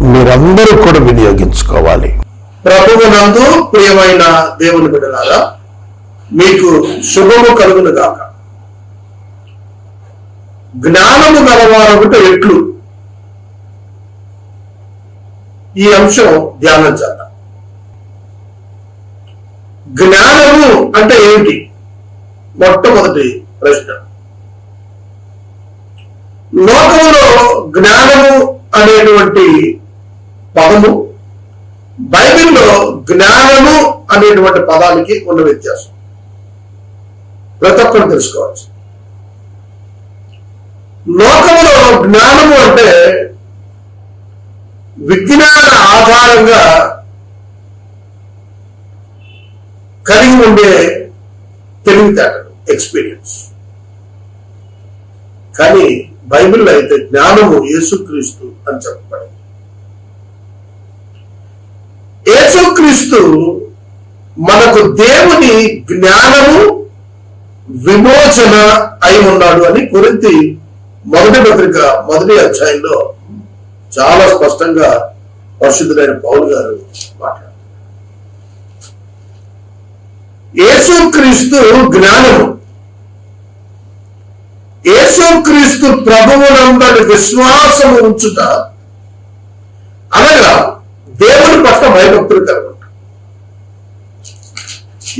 మీరందరూ కూడా వినియోగించుకోవాలి. ప్రభువునందు ప్రియమైన దేవుని బిడ్డలారా మీకు శుభము కలుగును గాక. జ్ఞానము గలవారొకటి ఎట్లు? ఈ అంశం ధ్యానం చేద్దాం. జ్ఞానము అంటే ఏమిటి? మొట్టమొదటి ప్రశ్న. లోకంలో జ్ఞానము అనేటువంటి పదము బైబిల్లో జ్ఞానము అనేటువంటి పదానికి ఉన్న వ్యత్యాసం. ప్రతి ఒక్కరు తెలుసుకోవచ్చు. లోకములో జ్ఞానము అంటే విజ్ఞాన ఆధారంగా కలిగి ఉండే తెలివితేటలు ఎక్స్పీరియన్స్. కానీ బైబిల్లో అయితే జ్ఞానము యేసుక్రీస్తు అని చెప్పబడింది. యేసుక్రీస్తు మనకు దేవుని జ్ఞానము విమోచన అయి ఉన్నాడు అని కొరింతి మొదటి పత్రిక మొదటి అధ్యాయంలో చాలా స్పష్టంగా పరిశుద్ధులైన పౌలు గారు మాట్లాడారు. యేసుక్రీస్తు జ్ఞానము. యేసుక్రీస్తు ప్రభువునందరి విశ్వాసము ఉంచుట అనగా దేవుని పట్ల భయభక్తులు కలుగుతారు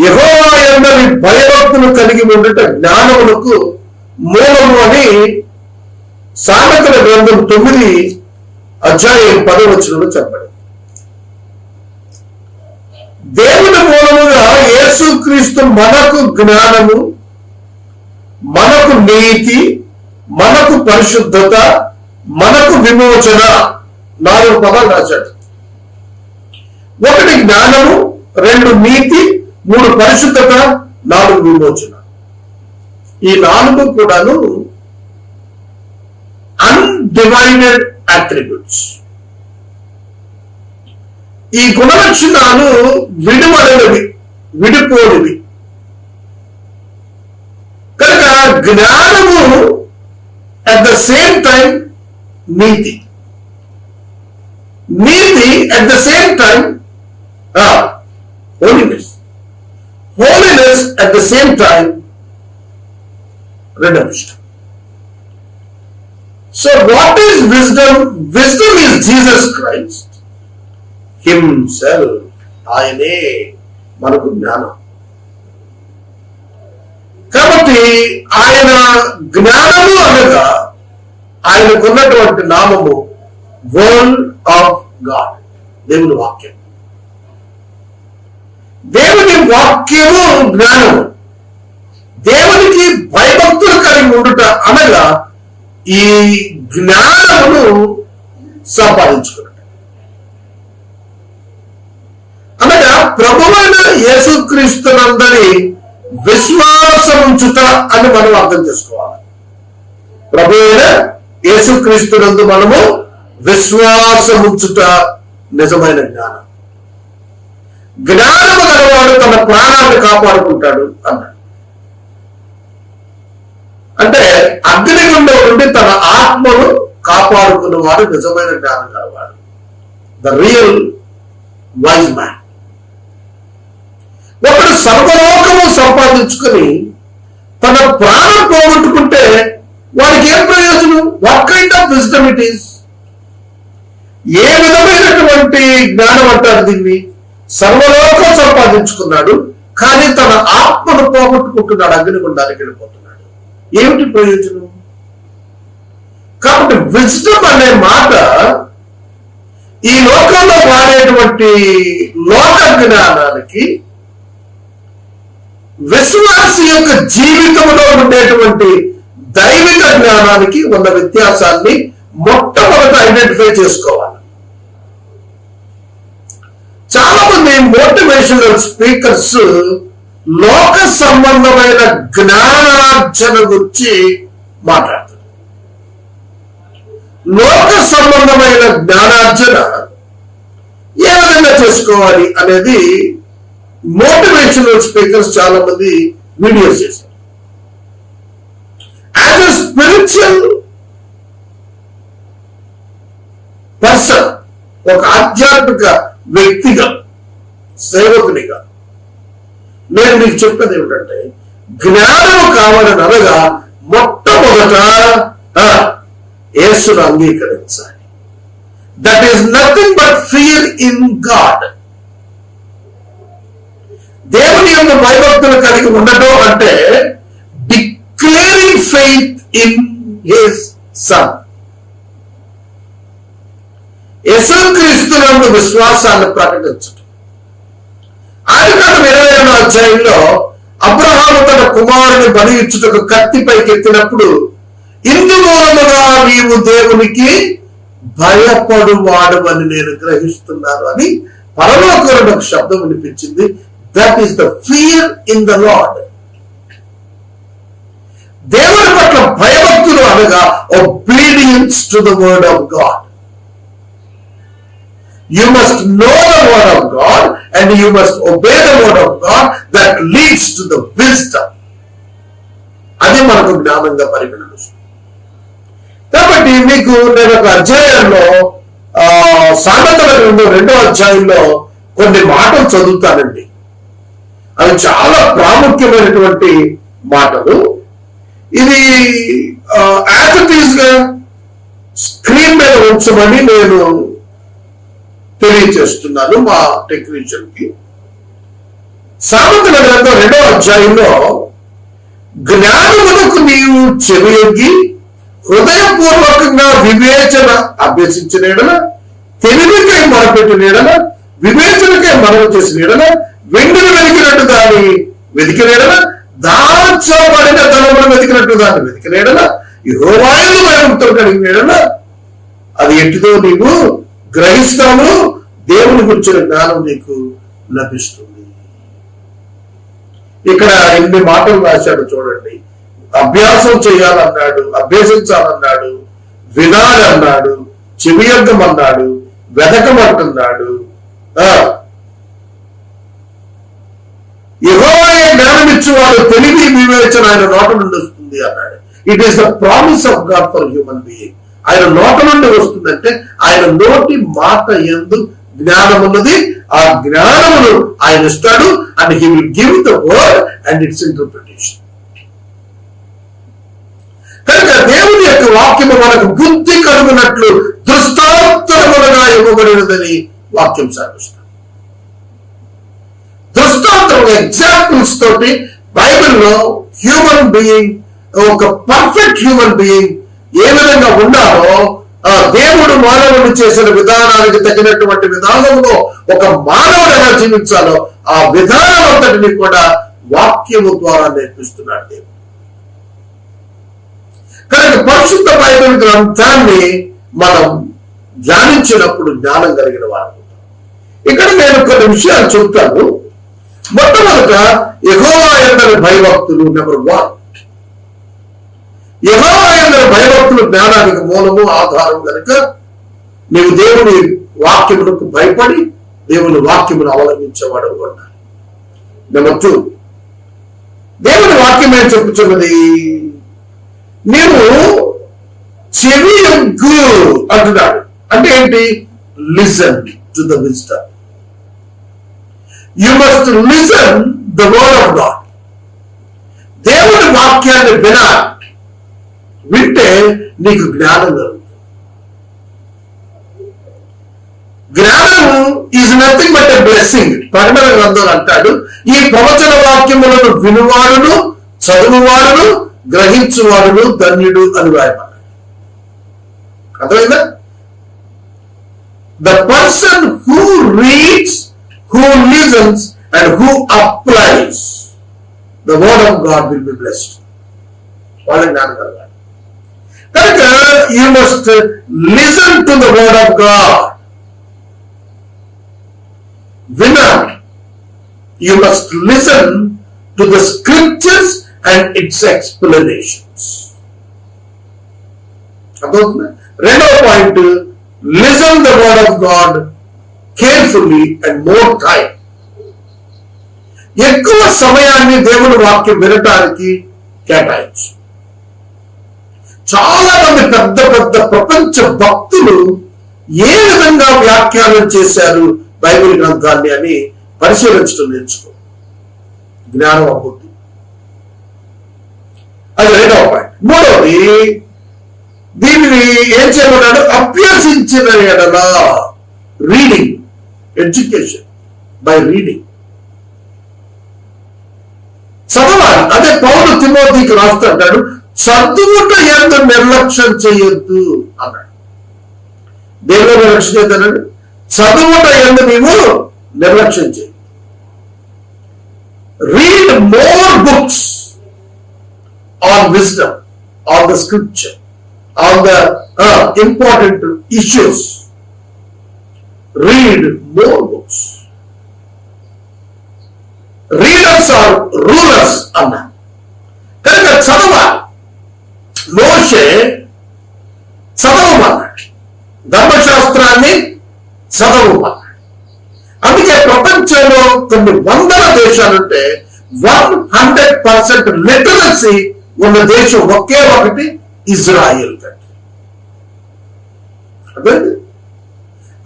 యహోవా భయభక్తులు కలిగి ఉండట జ్ఞానములకు మూలము అని సామెతల గ్రంథం తొమ్మిది అధ్యాయం పదవచనంలో చెప్పండి దేవుని మూలముగా యేసుక్రీస్తు మనకు జ్ఞానము మనకు నీతి మనకు పరిశుద్ధత మనకు విమోచన నాలుగు పదాలు రాశాడు. ఒకటి జ్ఞానము రెండు నీతి మూడు పరిశుద్ధత నాలుగు విమోచన. ఈ నాలుగు కూడాను అన్డివైడెడ్ అట్రిబ్యూట్స్ ఈ గుణలక్షణాలు విడివడనివి విడిపోనివి. కనుక జ్ఞానము అట్ ద సేమ్ టైం నీతి. నీతి at the same time Holiness holiness at the same time redemption. So, what is wisdom? Wisdom is Jesus Christ Himself. ఆయనే మనకు జ్ఞానం కాబట్టి ఆయన జ్ఞానము అనగా ఆయనకున్నటువంటి నామము వర్డ్ ఆఫ్ గాడ్ దేవుని వాక్యం దేవుని వాక్యము జ్ఞానము. దేవునికి భయభక్తులు కలిగి ఉండుట అనగా ఈ జ్ఞానమును సంపాదించుకున్నట యేసుక్రీస్తునందని విశ్వాసముంచుట అని మనం అర్థం చేసుకోవాలి. ప్రభు అయిన యేసుక్రీస్తునందు మనము విశ్వాసముంచుట నిజమైన జ్ఞానం. జ్ఞానము గలవాడు తన ప్రాణాన్ని కాపాడుకుంటాడు అన్నాడు. అంటే అగ్నిగుండం నుండి తన ఆత్మను కాపాడుకున్నవాడు నిజమైన జ్ఞానం గలవాడు. ద రియల్ వైజ్ మ్యాన్ ఒకడు సర్వలోకము సంపాదించుకొని తన ప్రాణం పోగొట్టుకుంటే వాడికి ఏం ప్రయోజనం? What kind of wisdom it is ఏ విధమైనటువంటి జ్ఞానం అంటారు దీన్ని? సర్వలోకం సంపాదించుకున్నాడు కానీ తన ఆత్మను పోగొట్టుకుంటున్నాడు అగ్నిగుండానికి వెళ్ళిపోతున్నాడు. ఏమిటి ప్రయోజనం? కాబట్టి విజ్డమ్ అనే మాట ఈ లోకంలో వాడేటువంటి లోక జ్ఞానానికి విశ్వాసి యొక్క జీవితంలో ఉండేటువంటి దైవిక జ్ఞానానికి ఉన్న వ్యత్యాసాన్ని మొట్టమొదట ఐడెంటిఫై చేసుకోవాలి. చాలా మంది మోటివేషనల్ స్పీకర్స్ లోక సంబంధమైన జ్ఞానార్జన గురించి మాట్లాడతారు లోక సంబంధమైన జ్ఞానార్జన ఏ విధంగా చేసుకోవాలి అనేది మోటివేషనల్ స్పీకర్స్ చాలా మంది వీడియోస్ చేశారు యాజ్ అ స్పిరిచువల్ పర్సన్ ఒక ఆధ్యాత్మిక వ్యక్తిగా సేవకునిగా. నేను మీకు చెప్పేది ఏమిటంటే జ్ఞానం కావాలని అనగా మొట్టమొదట యేసును అంగీకరించాలి. That is nothing but fear in God దేవుని యొక్క భయభక్తులు కలిగి ఉండటం అంటే declaring faith in his son యేసుక్రీస్తునందు విశ్వాసాన్ని ప్రకటించడం ఆదికాండం ఇరవై రెండో అధ్యాయంలో అబ్రహాము తన కుమారుని బలి ఇచ్చుటకు కత్తిపైకి ఎత్తినప్పుడు ఇందు మూలముగా నీవు దేవునికి భయపడువాడు అని నేను గ్రహిస్తున్నాను అని పరలోకంలో ఒక శబ్దం వినిపించింది. That is the fear in the Lord దేవుని పట్ల భయభక్తులు అనగా obedience to the word of God you must know the word of God and you must obey the word of God that leads to the wisdom. అది మనకు జ్ఞానంగా పరిగణిస్తుంది. కాబట్టి మీకు నేను ఒక అధ్యాయంలో సామెతల రెండు రెండో అధ్యాయంలో కొన్ని మాటలు చదువుతానండి. అవి చాలా ప్రాముఖ్యమైనటువంటి మాటలు. ఇది యాజ్ ఇట్ ఈస్గా స్క్రీన్ మీద ఉంచమని నేను తెలియచేస్తున్నాను మా టెక్నీషియన్కి సామెతల గ్రంథం రెండో అధ్యాయంలో జ్ఞానమునకు నీవు చెవియొగ్గి హృదయపూర్వకంగా వివేచన అభ్యసించిన ఎడల తెలివికై మొరపెట్టిన ఎడల వివేచనకై మనవి చేసిన ఎడల వెండిని వెతికినట్టు దాన్ని వెతికిన ఎడల దాచబడిన ధనమును వెతికినట్టు దాన్ని వెతికిన ఎడల యెహోవాయందు భయముతో కలిగిన ఎడల అది ఎట్టిదో నీవు గ్రహిస్తాను దేవుని గురించిన జ్ఞానం నీకు లభిస్తుంది. ఇక్కడ ఎన్ని మాటలు రాశాడు చూడండి. అభ్యాసం చేయాలన్నాడు అభ్యసించాలన్నాడు వినాలన్నాడు చెవియగ్గమన్నాడు వెదకమంటున్నాడు ఆ. జ్ఞానం ఇచ్చేవాడు తెలివి వివేచన ఆయన నోట నుండి వస్తుంది అన్నాడు. It is the promise of God for human being ఆయన నోట నుండి వస్తుందంటే ఆయన నోటి మాట ఎందు జ్ఞానం ఉన్నది ఆ జ్ఞానమును ఆయన ఇస్తాడు. And he will give the word and its interpretation కనుక దేవుని యొక్క వాక్యము మనకు బుద్ధి కలుగునట్లు దృష్టాంతరములుగా ఇవ్వబడినదని వాక్యం సాగిస్తాం దృష్టాంతం ఎగ్జాంపుల్స్ తోటి బైబిల్లో హ్యూమన్ బీయింగ్ ఒక పర్ఫెక్ట్ హ్యూమన్ బీయింగ్ ఏ విధంగా ఉండాలో ఆ దేవుడు మానవుడు చేసిన విధానానికి తగినటువంటి విధానంలో ఒక మానవుడు ఎలా జీవించాలో ఆ విధానం అంతటిని కూడా వాక్యము ద్వారా నేర్పిస్తున్నాడు దేవుడు. కనుక పరిశుద్ధ బైబిల్ గ్రంథాన్ని మనం ధ్యానించినప్పుడు జ్ఞానం కలిగిన వారు ఇక్కడ నేను కొన్ని విషయాలు చెప్తాను. మొట్టమొదట యహోవా ఎందరి భయభక్తులు నెంబర్ వన్. యహోవా ఎందరి భయభక్తులు జ్ఞానానికి మూలము ఆధారం కనుక నీవు దేవుని వాక్యములకు భయపడి దేవుని వాక్యమును అవలంబించేవాడు ఉండాలి. నెంబర్ టూ దేవుని వాక్యం ఏం చెప్పుచున్నది? నీవు చెవి యొగ్గు అంటున్నాడు. అంటే ఏంటి? Listen to the wisdom you must listen the word of God దేవుని వాక్యాన్ని వినాలి. వింటే నీకు జ్ఞానం కలుగుతుంది జ్ఞానం is nothing but a blessing ప్రకటన గ్రంథం అంటాడు. ఈ ప్రవచన వాక్యములను వినువాడును చదువువాడును గ్రహించువాడును ధన్యుడు అని రాయమన్నాడు అర్థమైందా? The person who reads who listens and who applies the word of God will be blessed వాళ్ళ జ్ఞానం కలగాలి. కనుక you must listen to the word of God వినాలి you must listen to the scriptures and its explanations అర్థమవుతుందా రెండవ point listen the word of God carefully and more time ఎక్కువ సమయాన్ని దేవుని వాక్యం వినటానికి కేటాయించు చాలా మంది పెద్ద పెద్ద ప్రపంచ భక్తులు ఏ విధంగా వ్యాఖ్యానం చేశారు బైబిల్ గ్రంథాన్ని అని పరిశీలించడం నేర్చుకో. జ్ఞానం అభివృద్ధి అది రెండవ పాయింట్. మూడవది దీనిని ఏం చేయమన్నాడు? అభ్యసించిన ఎడల రీడింగ్ ఎడ్యుకేషన్ బై రీడింగ్ చదవాలి. అదే పౌరు తిమోతికి రాస్తుంటాడు చదువుట ఎంత నిర్లక్ష్యం చేయొద్దు అన్నాడు. దేవుడు నిర్లక్ష్యం చేద్దానండి చదువుట ఎందు నీవు నిర్లక్ష్యం చేయి read more books on wisdom on the scripture on the important issues read more books readers are rulers అన్నారు కనుక చదవాలి. మోషే చదవమన్నాడు. ధర్మశాస్త్రాన్ని చదవమన్నాడు. అందుకే ప్రపంచంలో కొన్ని వందల దేశాలుంటే వన్ హండ్రెడ్ పర్సెంట్ లిటరసీ ఉన్న దేశం ఒకే ఒకటి ఇజ్రాయెల్ కంట్రీ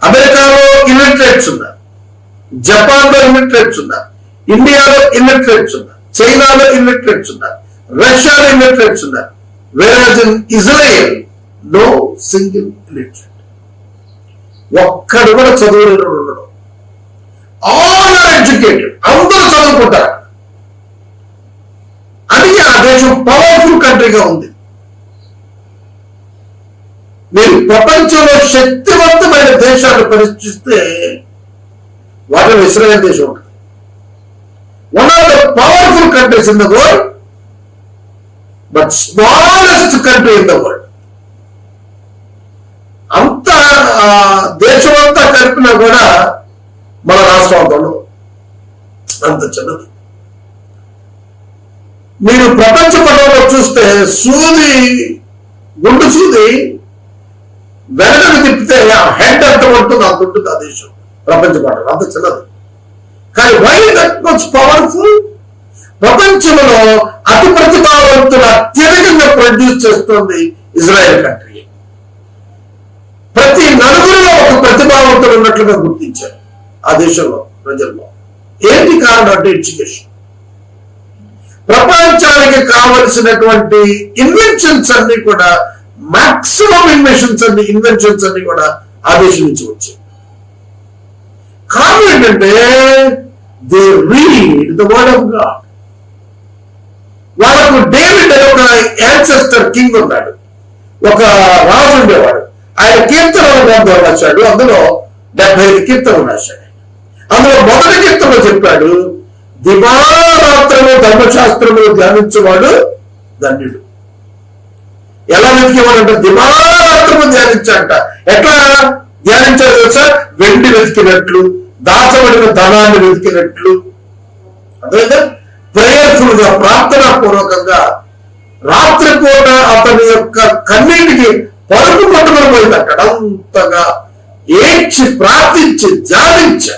అమెరికాలో ఇల్లిటరేట్స్ ఉన్నారు. జపాన్లో ఇలిటరేట్స్ ఉన్నారు. ఇండియాలో ఇల్లిటరేట్స్ ఉన్నారు. చైనాలో ఇల్లిటరేట్స్ ఉన్నారు. రష్యాలో ఇల్లిటరేట్స్ ఉన్నారు. Whereas in Israel no single illiterate ఒక్కడు కూడా చదువులేని ఉండడం. ఆల్ ఆర్ ఎడ్యుకేటెడ్ అందరూ చదువుకుంటారు. అది ఆ దేశం పవర్ఫుల్ కంట్రీగా ఉంది. మీరు ప్రపంచంలో శక్తివంతమైన దేశాన్ని పరిశీలిస్తే వాటిలో ఇస్రాయల్ దేశం ఉంటుంది. One of the powerful countries in the world but smallest country in the world అంత దేశం అంతా కలిపినా కూడా మన రాష్ట్రం అంత ఉండదు. అంత చిన్నది. మీరు ప్రపంచ పటంలో చూస్తే సూది గుండు సూది వెనకకు తిప్పితే ఆ హెడ్ ఎంత ఉంటుంది అంత ఉంటుంది ఆ దేశం. ప్రపంచ పటం అంత చిన్నది. కానీ వై దట్ మచ్ పవర్ఫుల్ ప్రపంచంలో అతి ప్రతిభావంతులు అత్యధికంగా ప్రొడ్యూస్ చేస్తుంది ఇజ్రాయెల్ కంట్రీ. ప్రతి నలుగురిలో ఒక ప్రతిభావంతుడు ఉన్నట్లుగా గుర్తించారు ఆ దేశంలో ప్రజల్లో. ఏంటి కారణం అంటే ఎడ్యుకేషన్? ప్రపంచానికి కావలసినటువంటి ఇన్వెన్షన్స్ అన్ని కూడా మాక్సిమం ఇన్వెన్షన్స్ అన్ని ఇన్వెన్షన్స్ అన్ని కూడా ఆ దేశం నుంచి వచ్చాయి. కారణం ఏంటంటే they read the word of God వాళ్ళకు డేవిడ్ అనే ఒక యాన్సెస్టర్ కింగ్ ఉన్నాడు. ఒక రాజు ఉండేవాడు. ఆయన కీర్తనలు గ్రంథం రాశాడు. అందులో డెబ్బై ఐదు కీర్తనలు రాశాడు అందులో మొదటి కీర్తనలో చెప్పాడు దివారాత్రము ధర్మశాస్త్రము ధ్యానించేవాడు ధన్యుడు ఎలా వెతికేవాడంటే దివారాత్రము ధ్యానించాడంట ఎట్లా? ధ్యానించాడు తెలుసా? వెండి వెతికినట్లు దాచబడిన ధనాన్ని వెతికినట్లు. అదేవిధంగా ప్రేయర్ఫుల్గా ప్రార్థనా పూర్వకంగా రాత్రి పూట అతని యొక్క కన్నీటికి పరుపు పట్టుకుని పోయిందట అంతగా ఏడ్చి ప్రార్థించి ధ్యానించా.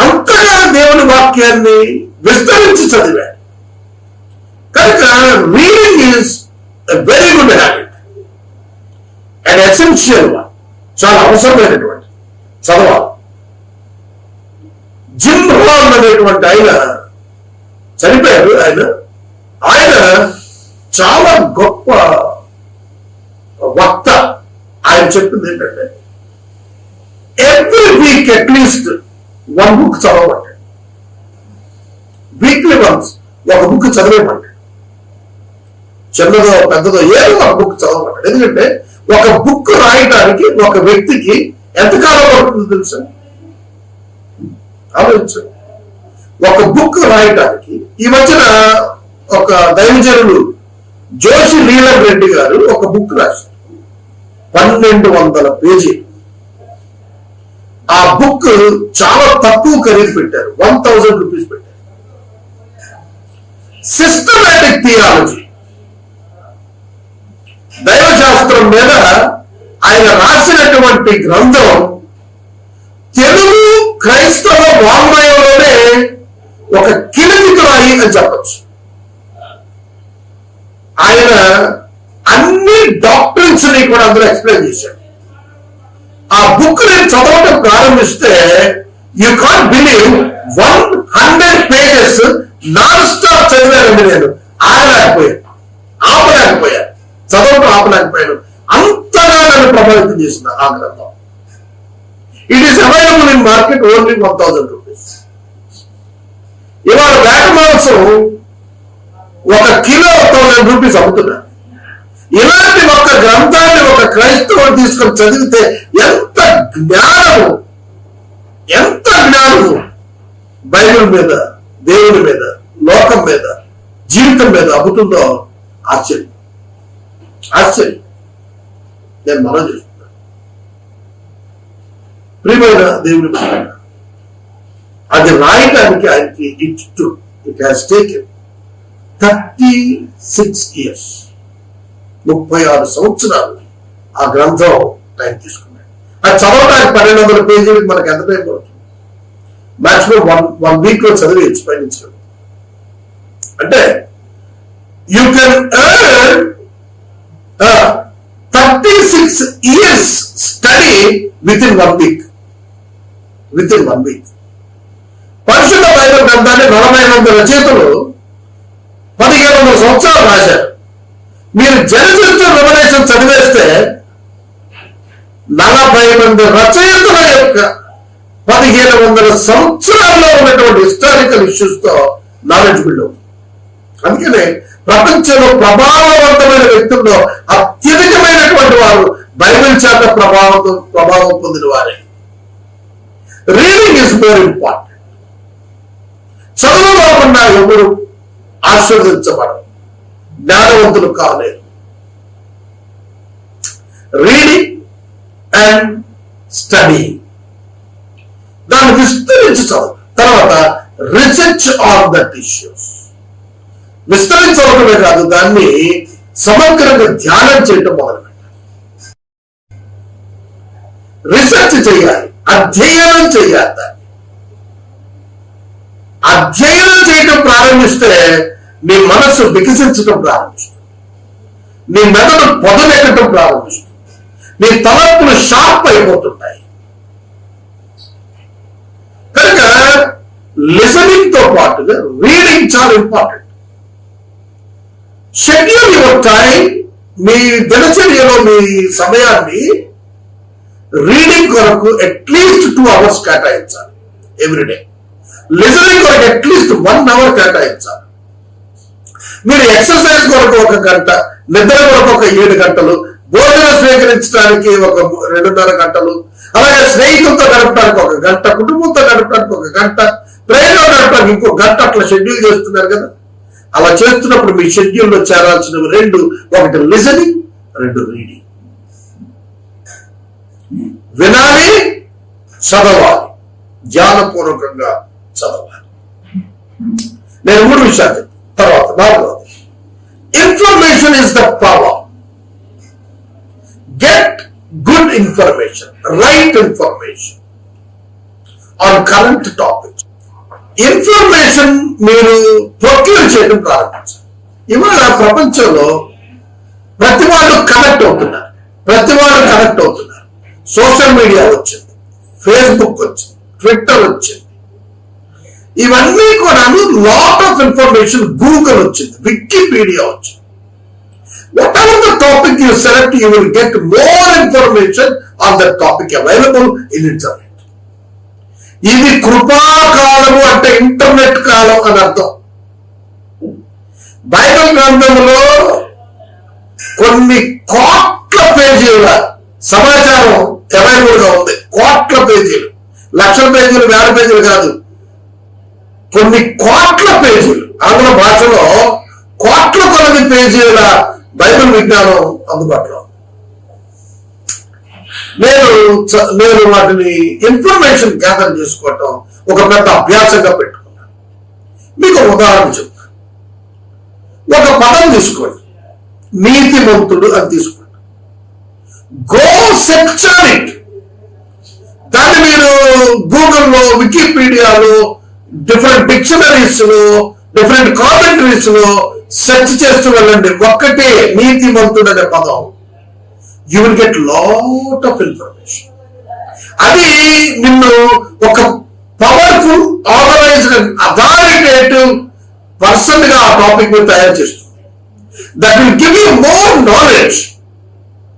అంతగా దేవుని వాక్యాన్ని విస్తరించి చదివాడు. కనుక reading is very good habit and essential one చాలా అవసరమైనటువంటి. చదవాలి. జిమ్ రాన్ అనేటువంటి ఆయన చనిపోయారు ఆయన ఆయన చాలా గొప్ప వక్త. ఆయన చెప్పింది ఏంటంటే every week at least one book చదవమంటాడు. Weekly once ఒక బుక్ చదివేమంటాడు. చిన్నదో పెద్దదో ఏదో ఒక బుక్ చదవమంటాడు. ఎందుకంటే ఒక బుక్ రాయడానికి ఒక వ్యక్తికి ఎంతకాలం పడుతుంది తెలుసా? ఆలోచించండి. ఒక బుక్ రాయటానికి ఈ మధ్యన ఒక దైవజనులు జోషి నీలం రెడ్డి గారు ఒక బుక్ రాశారు. పన్నెండు వందల పేజీ ఆ బుక్ చాలా తక్కువ ఖరీదు పెట్టారు. వన్ థౌజండ్ రూపీస్ పెట్టారు. సిస్టమేటిక్ థియాలజీ దైవశాస్త్రం మీద ఆయన రాసినటువంటి గ్రంథం తెలుగు క్రైస్తవ వాంగ్మయంలోనే ఒక కిలికితురాయి అని చెప్పచ్చు. ఆయన అన్ని డాక్టర్స్ని కూడా అందులో ఎక్స్ప్లెయిన్ చేశాడు. ఆ బుక్ నేను చదవటం ప్రారంభిస్తే you can believe one hundred pages non stop చదివానండి నేను. ఆగలేకపోయాను. ఆపలేకపోయాను. చదవటం ఆపలేకపోయాను. అంతగా నన్ను ప్రభావితం చేసింది ఆ గ్రంథం. It is available in market only one thousand rupees. ఇవాళ వేట మాంసం ఒక కిలో థౌసండ్ రూపీస్ అమ్ముతున్నారు ఇలాంటి ఒక గ్రంథాన్ని ఒక క్రైస్తవుడు తీసుకొని చదివితే ఎంత జ్ఞానము ఎంత జ్ఞానము బైబిల్ మీద దేవుడి మీద లోకం మీద జీవితం మీద అమ్ముతుందో ఆశ్చర్యం. ఆశ్చర్యం. నేను మనం ప్రియమైన దేవుని అది రాయడానికి ఆయనకి it to it has taken thirty six years ముప్పై ఆరు సంవత్సరాలు ఆ గ్రంథం టైం తీసుకున్నాడు. అది చదవడానికి పన్నెండు వందల పేజీలకు మనకి ఎంత టైం పడుతుంది? మాక్సిమం వన్ వన్ వీక్లో చదివేయచ్చు పయనించడం అంటే you can thirty six years study within one week within one week పరిశుద్ధ బైబిల్ గ్రంథాన్ని నలభై రచయితలు పదిహేను వందల సంవత్సరాలు రాశారు. మీరు జనచరిత్ర రెవల్యూషన్ చదివేస్తే నలభై మంది రచయితల యొక్క పదిహేను వందల సంవత్సరాల్లో ఉన్నటువంటి హిస్టారికల్ ఇష్యూస్తో నాలెడ్జ్ బిల్డ్ అందుకనే ప్రపంచంలో ప్రభావవంతమైన వ్యక్తుల్లో అత్యధికమైనటువంటి వారు బైబిల్ చేత ప్రభావం ప్రభావం పొందిన వారే. రీడింగ్ ఇస్ మోర్ ఇంపార్టెంట్ చదువుకోకుండా ఎవరు ఆస్వాదించబడరు జ్ఞానవంతులు కాలేరు. రీడింగ్ అండ్ స్టడీ దాన్ని విస్తరించి చదువు. తర్వాత రీసెర్చ్ ఆన్ దట్ ఇష్యూస్ విస్తరించవడమే కాదు దాన్ని సమగ్రంగా ధ్యానం చేయటం మొదలు పెట్టాలి రీసెర్చ్ చేయాలి. అధ్యయనం చేయాలి. దాన్ని అధ్యయనం చేయటం ప్రారంభిస్తే నీ మనస్సు వికసించటం ప్రారంభిస్తుంది. నీ మెదడు పొదలెక్కటం ప్రారంభిస్తుంది. నీ తలపులు షార్ప్ అయిపోతుంటాయి. కనుక లిసనింగ్తో పాటుగా రీడింగ్ చాలా ఇంపార్టెంట్. షెడ్యూల్ యువర్ టైం మీ దినచర్యలో మీ సమయాన్ని రీడింగ్ కొరకు అట్లీస్ట్ టూ అవర్స్ కేటాయించాలి. ఎవ్రీడే లిజనింగ్ కొరకు అట్లీస్ట్ వన్ అవర్ కేటాయించాలి. మీరు ఎక్సర్సైజ్ కొరకు ఒక గంట నిద్ర కొరకు ఒక ఏడు గంటలు భోజనం స్వీకరించడానికి ఒక రెండున్నర గంటలు అలాగే స్నేహితులతో గడపడానికి ఒక గంట కుటుంబంతో గడపడానికి ఒక గంట ట్రైన్లో గడపడానికి ఇంకో గంట అట్లా షెడ్యూల్ చేస్తున్నారు కదా. అలా చేస్తున్నప్పుడు మీ షెడ్యూల్లో చేరాల్సినవి రెండు ఒకటి లిజనింగ్ రెండు రీడింగ్ వినాలి చదవాలి. జ్ఞానపూర్వకంగా చదవాలి. నేను మూడు విషయాలు చెప్తాను. తర్వాత నాలుగు information is the power get good information right information on current topics information మీరు ప్రొక్యూర్ చేయడం ప్రారంభించాలి. ఇవాళ ప్రపంచంలో ప్రతి వాళ్ళు కనెక్ట్ అవుతున్నారు. ప్రతి వాళ్ళు కనెక్ట్ అవుతున్నారు. సోషల్ మీడియా వచ్చింది ఫేస్బుక్ వచ్చింది ట్విట్టర్ వచ్చింది. ఇవన్నీ కూడా లాట్ ఆఫ్ ఇన్ఫర్మేషన్ గూగుల్ వచ్చింది వికీపీడియా వచ్చింది. Whatever the topic you select you will get more information on the topic available in internet ఇది కృపాకాలము అంటే ఇంటర్నెట్ కాలం అని అర్థం. బైబిల్ గ్రంథంలో కొన్ని కోట్ల పేజీల సమాచారం అవైలబుల్ ఉంది. కోట్ల పేజీలు. లక్షల పేజీలు వేల పేజీలు కాదు. కొన్ని కోట్ల పేజీలు. ఆంగ్ల భాషలో కోట్ల కొలది పేజీల బైబిల్ విజ్ఞానం అందుబాటులో నేను నేను వాటిని ఇన్ఫర్మేషన్ గ్యాదర్ చేసుకోవటం ఒక పెద్ద అభ్యాసంగా పెట్టుకున్నాను. మీకు ఉదాహరణ చెప్తాను. ఒక పదం తీసుకోండి. నీతిమంతుడు అని తీసుకోండి. గో సెర్చ్ ఆన్ ఇట్ దాన్ని మీరు గూగుల్లో వికీపీడియాలో డిఫరెంట్ డిక్షనరీస్లో డిఫరెంట్ కామెంటరీస్లో సెర్చ్ చేస్తూ వెళ్ళండి. ఒక్కటే నీతిమంతుడు అనే పదం. You will get lot of information అది నిన్ను ఒక పవర్ఫుల్ ఆర్గనైజ్డ్ అథారిటేటివ్ పర్సన్గా ఆ టాపిక్ మీద తయారు చేస్తుంది. That will give you more knowledge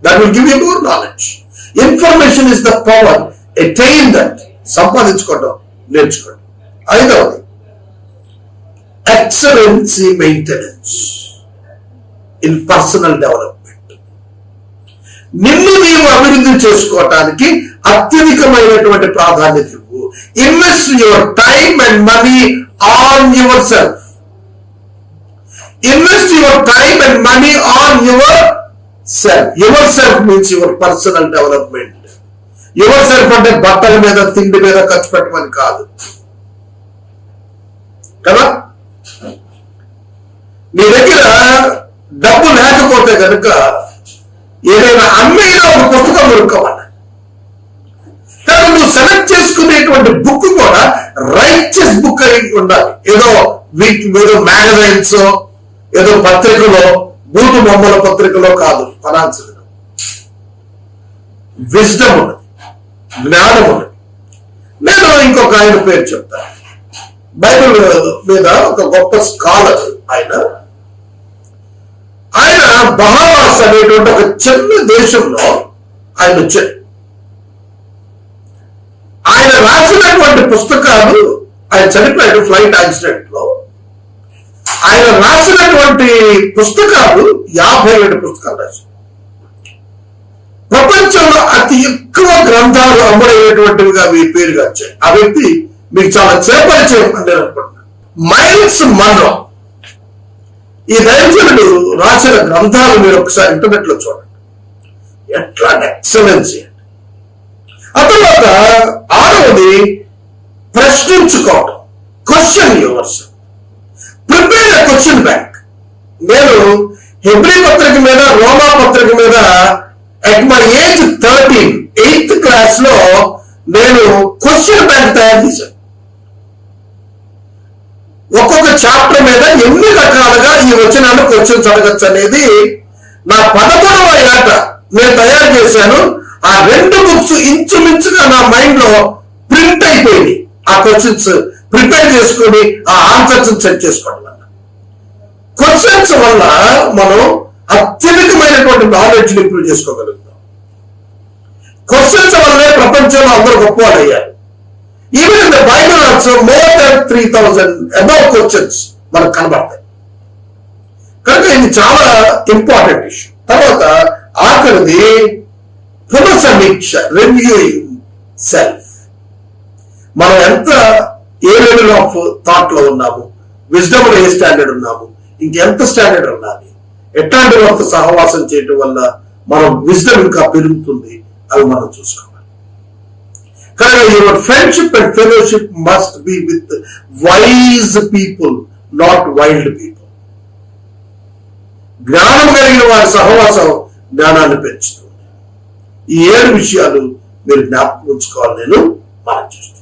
that will give you more knowledge information is the power attain that సంపాదించుకోవడం నేర్చుకోవడం ఐదవది excellency maintenance in personal development నిన్ను నీవు అభివృద్ధి చేసుకోవటానికి అత్యధికమైనటువంటి ప్రాధాన్యత ఇవ్వు. Invest your time and money on yourself invest your time and money on yourself yourself means your personal development yourself అంటే బట్టల మీద తిండి మీద ఖర్చు పెట్టమని కాదు. కదా? నీ దగ్గర డబ్బు లేకపోతే కనుక ఏదైనా అమ్మేలా ఒక పుస్తకం కొనుక్కోమన్నా. కానీ నువ్వు సెలెక్ట్ చేసుకునేటువంటి బుక్ కూడా రైచస్ బుక్ అయి ఉండాలి. ఏదో వీక్ ఏదో మ్యాగజైన్స్ ఏదో పత్రికలో బూతు బొమ్మల పత్రికలో కాదు ఫలాల్సింది విజ్డమ్ ఉన్నది జ్ఞానం ఉన్నది. నేను ఇంకొక ఆయన పేరు చెప్తాను బైబిల్ మీద ఒక గొప్ప స్కాలర్ ఆయన. ఆయన బహామాస్ అనేటువంటి ఒక చిన్న దేశంలో ఆయన వచ్చారు ఆయన రాసినటువంటి పుస్తకాలు ఆయన చనిపోయాడు ఫ్లైట్ యాక్సిడెంట్లో. ఆయన రాసినటువంటి పుస్తకాలు యాభై ఏడు పుస్తకాలు రాశారు. ప్రపంచంలో అతి ఎక్కువ గ్రంథాలు అమ్ముడైనటువంటివిగా మీ పేరుగా వచ్చాయి. ఆ వ్యక్తి మీకు చాలా చేపరిచయం అని నేను అనుకుంటున్నాను. Myles Munroe. ఈ దైవజనుడు రాసిన గ్రంథాలు మీరు ఒకసారి ఇంటర్నెట్లో చూడండి. ఎట్లా ఎక్సలెన్సీ ఆ తర్వాత ఆరవది ప్రశ్నించుకోవడం question yours prepare question bank నేను హెబ్రి పత్రిక మీద రోమా పత్రిక మీద at my age thirteen eighth క్లాస్లో నేను క్వశ్చన్ బ్యాంక్ తయారు చేశాను. ఒక్కొక్క చాప్టర్ మీద ఎన్ని రకాలుగా ఈ వచనాలు క్వశ్చన్స్ అడగచ్చు అనేది నా పదకొండవ ఏట నేను తయారు చేశాను. ఆ రెండు బుక్స్ ఇంచుమించుగా నా మైండ్లో ప్రింట్ అయిపోయింది. ఆ క్వశ్చన్స్ ప్రిపేర్ చేసుకొని ఆ ఆన్సర్స్ సెట్ చేసుకోవడం వల్ల క్వశ్చన్స్ వల్ల మనం అత్యధికమైనటువంటి నాలెడ్జ్ ఇంప్రూవ్ చేసుకోగలుగుతాం. క్వశ్చన్స్ వల్లే ప్రపంచంలో అందరూ గొప్పవాళ్ళు అయ్యారు. Even in the Bible also more than three thousand above questions మనకు కనబడతాయి. కనుక ఇది చాలా ఇంపార్టెంట్ ఇష్యూ తర్వాత ఆఖరిది పునఃసమీక్ష రివ్యూయింగ్ సెల్ఫ్ మనం ఎంత ఏ లెవెల్ ఆఫ్ థాట్లో ఉన్నాము? విజ్డమ్లో ఏ స్టాండర్డ్ ఉన్నాము? ఇంకెంత స్టాండర్డ్ ఉండాలి? ఎట్లాంటి వాళ్ళతో సహవాసం చేయటం వల్ల మనం విజ్డమ్ ఇంకా పెరుగుతుంది అవి మనం చూసుకోవాలి. కనుక your friendship and fellowship must be with wise people not wild people జ్ఞానం కలిగిన వారి సహవాసం జ్ఞానాన్ని పెంచుతుంది. ఈ ఏడు విషయాలు మీరు జ్ఞాపకం ఉంచుకోవాలి. నేను మనం చేస్తున్నాను